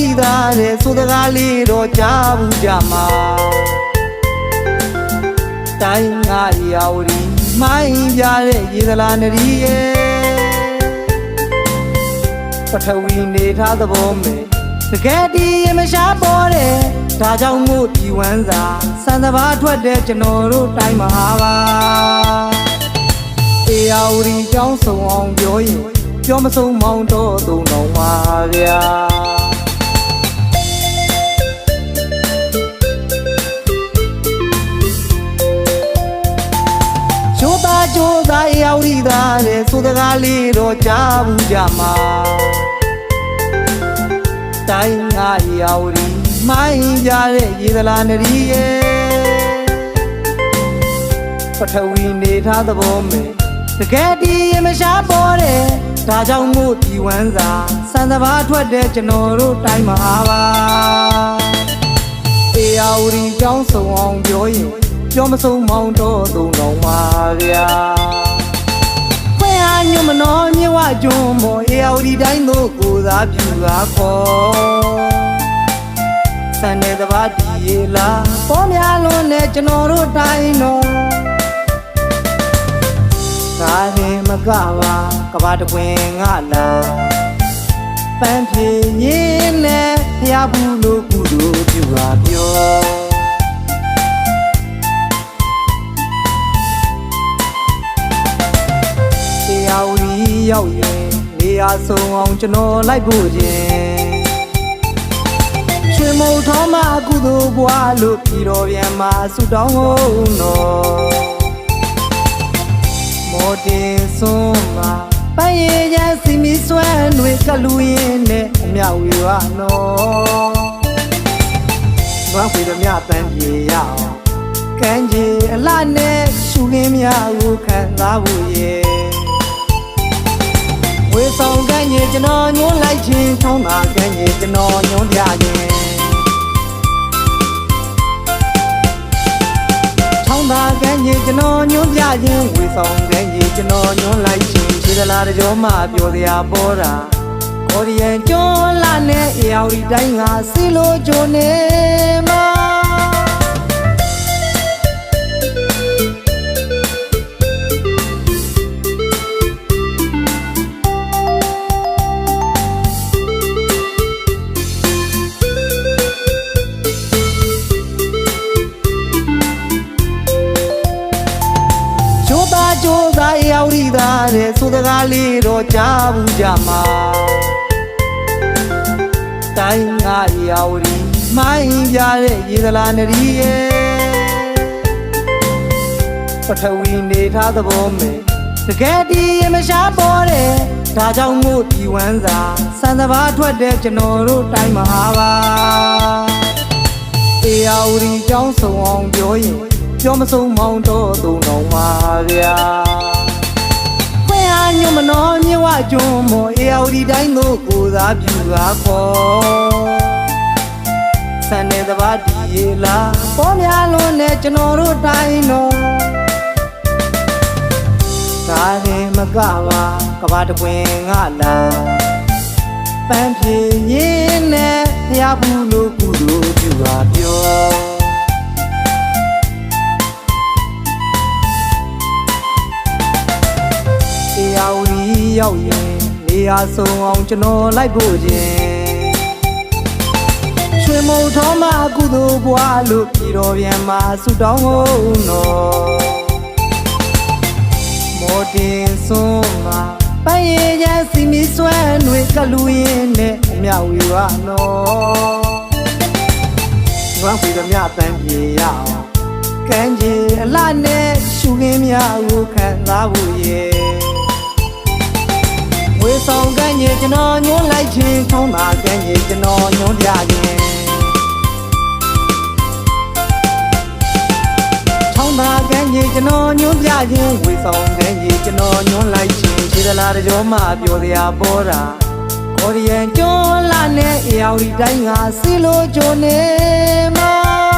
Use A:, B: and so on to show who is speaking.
A: ဝတီသားတဲ့ဆိုတကားလေးတော့ကြားဘူးကြမှာတိုင်းငါအေယာဝတီမိုင်းပြတဲ့ရေသလားနရီရဲ့ပထဝီနေထားသဘောမယ်တကယ်ဒီရမရှားပေါ်တယ်ဒါကြောင့်မို့ဒီဝမ်းစာစံစဘာထွက်တဲ့ကျွန်တော်တို့တိုင်းမဟာပါအေယာဝတီကျောင်းစုံအောင်ပြောရင်ပြောမဆုံးမောင်းတော့သုံးတော်ပါဗျာ ရောက်ရီသားတဲ့ဆိုတကားလေးတော့ကြားဘူးကြမှာတိုင်းငါရောက်ရီမိုင်းကြတဲ့ရေသလားနရီရဲ့ပထဝီနေထားသဘောမယ်တကယ်ဒီရမရှားပေါ်တယ်ဒါကြောင့်မို့ဒီဝမ်းစာစံစဘာထွက်တဲ့ကျွန်တော်တို့တိုင်းမဟာပါအေယာဝတီကျောင်းစုံအောင်ပြောရင်ပြောမဆုံးမောင်းတော့သုံးတော်ပါဗျာဖွင့်အား ညမနောမြဝကျွန်းမော်အေယာဝတီတိုင်းတို့ကိုသာပြူသာခေါ်စံနေတပါတီရေလားပေါ်များလွန်းနဲ့ကျွန်တော်တို့တိုင်းတော်ကားရင်မကပါကဘာတကွင်ငါလားပန်းဖြေရင်းနဲ့ဖျားဘူး ရောက်ရင်နေရာဆုံးအောင်ကျွန်တော်လိုက်ဖို့ခြင်းရွှေမုံထောမကုသိုလ်ဘွားလို့ပြည်တော်ပြန်မှာဆုတောင်းကုန်တော်မော်တင်စွန်းမှာပန်းရည်ရန်စီမီဆွမ်းတွေကလူရင်းနဲ့အမြောက်ဝေဝနော်ငါဖေးသမျှတန်ပြေရအောင်ကမ်းကြီးအလှနဲ့ရှူရင်းများကိုခံစားဖို့ရဲ့ ဝေဆောင်ကမ်းကြီးကျွန်တော်ညွှန်းလိုက်ခြင်းထောင်းတာကမ်းကြီးကျွန်တော်ညွှန်းပြခြင်းထောင်းတာကမ်းကြီးကျွန်တော်ညွှန်းပြခြင်းဝေဆောင်ကမ်းကြီးကျွန်တော်ညွှန်းလိုက်ခြင်းခြေသလားတကြောမှပြောစရာပေါ်တာကိုရီယန်ကျွန်းလာနဲ့အေယာဝတီတိုင်းကစီလိုဂျိုနေမှာ ချိုးသားချိုးသားရောက်ရီသားတဲ့ဆိုတကားလေးတော့ကြားဘူးကြမှာတိုင်းငါရောက်ရီမိုင်းပြတဲ့ရေသလားနရီရဲ့ပထဝီနေထားသဘောမယ်တကယ်ဒီရမရှားပေါ်တယ်ဒါကြောင့်မို့ဒီဝမ်းစာစံစဘာထွက်တဲ့ကျွန်တော်တို့တိုင်းမဟာပါအေယာဝတီကျောင်းစုံအောင်ပြောရင် ပြောမဆုံးမောင်းတော့သုံးတော်ပါဗျာဖွင့်အားညမနောမြဝကျွန်းမော်အေယာဝတီတိုင်းတို့ကိုသာပြူသာခေါ်စံနေတပါတီရေလားပေါ်များလွန်းနဲ့ကျွန်တော်တို့တိုင်းတော်ကားရင်မကပါကဘာတကွင်ငါလားပန်းဖြေရင်းနဲ့ဖျားဘူးလို့ကုသိုလ်ပြုပါပြော ရောက်ရင်နေရာဆုံးအောင်ကျွန်တော်လိုက်ဖို့ခြင်းရွှေမုံထောမကုသိုလ်ဘွားလို့ပြည်တော်ပြန်မှာဆုတောင်းကုန်တော်မော်တင်စွန်းမှာပန်းရည်ရန်စီမီဆွမ်းတွေကလူရင်းနဲ့အမြောက်ဝေဝနော်ငါဖေးသမျှတန်ပြေရအောင်ကမ်းကြီးအလှနဲ့ရှူရင်းများကိုခံစားဖို့ရဲ့ ဝေဆောင်ကမ်းကြီးကျွန်တော်ညွှန်းလိုက်ခြင်းထုံးတာကမ်းကြီးကျွန်တော်ညွှန်းပြခြင်းထောင်းတာကမ်းကြီးကျွန်တော်ညွှန်းပြခြင်းဝေဆောင်ကမ်းကြီးကျွန်တော်ညွှန်းလိုက်ခြင်းခြေသလားတကြောမှပြောစရာပေါ်တာကိုရီယန်ကျွန်းလာနဲ့အေယာဝတီတိုင်းကစီလိုဂျိုနေမှာ